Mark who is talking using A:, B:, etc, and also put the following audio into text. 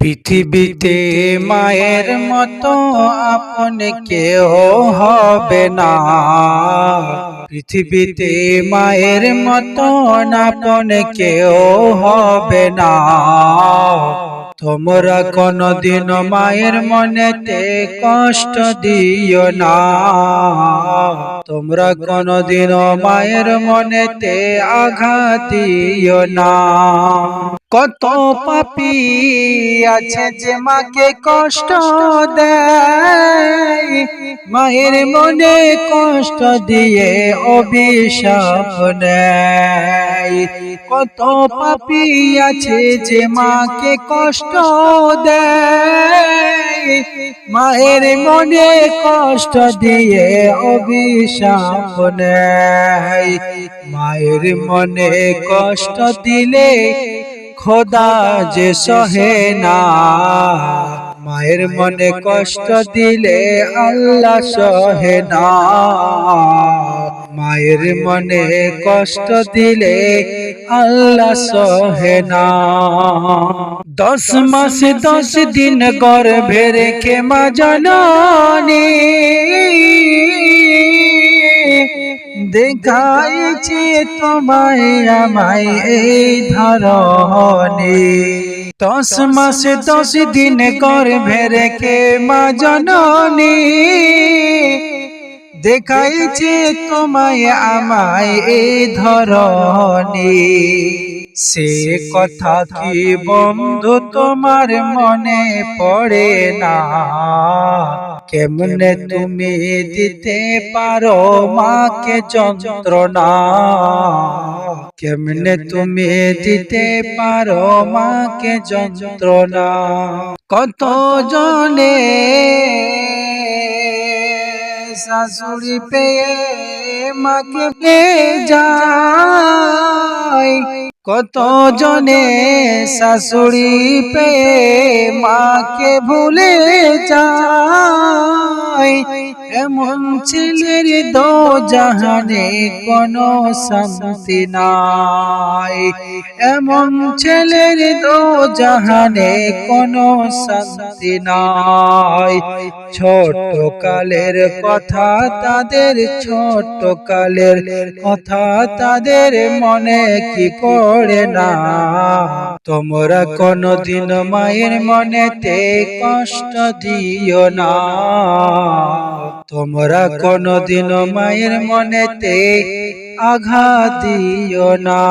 A: পৃথিবীতে মায়ের মতো আপন কেউ হবে না। পৃথিবীতে মায়ের মতো আপন কেউ হবে না। তোমরা কোনদিন মায়ের মনেতে কষ্ট দিও না। তোমরা কোনদিন মায়ের মনেতে আঘাত দিও না। কত পাপি আছে যে মাকে কষ্ট দেয়? মায়ের মনে কষ্ট দিয়ে অভিশাপ নেয় কত পাপি আছে যে মাকে কষ্ট দেয়? মায়ের মনে কষ্ট দিয়ে অভিশাপ নেয় মায়ের মনে কষ্ট দিলে খোদা যে সহে না। মায়ের মনে কষ্ট দিলে আল্লাহ সহে না। মায়ের মনে কষ্ট দিলে আল্লাহ সহে না। দশ মাস, দশ দিন গর্ভে রেখে মা জননী। দেখাইছে তোমায় আমায় এই ধরনে দশ মাসে, দশ দিন গর্ভে রেখে মা জননী। দেখাইছে তোমায় আমায় এই ধরনে সে কথা কি বন্ধু তোমার মনে পড়ে না? কেমনে তুমি দিতে পারো মাকে যন্ত্রণা? কেমনে তুমি দিতে পারো মাকে যন্ত্রণা? কত জনে শাশুড়ি পেয়ে মাকে যায়? কত জনে শাশুড়ি পেয়ে মাকে ভুলে যায়। এমন ছেলের দো জাহানে কোনো শান্তি নাই। এমন ছেলের দো জাহানে কোনো শান্তি নাই। ছোট কালের কথা তাদের ছোট কালের কথা তাদের মনে কি পড়ে না। তোমরা কোনদিন মায়ের মনেতে কষ্ট দিও না। তোমরা কোনদিন মায়ের মনেতে আঘাত দিও না।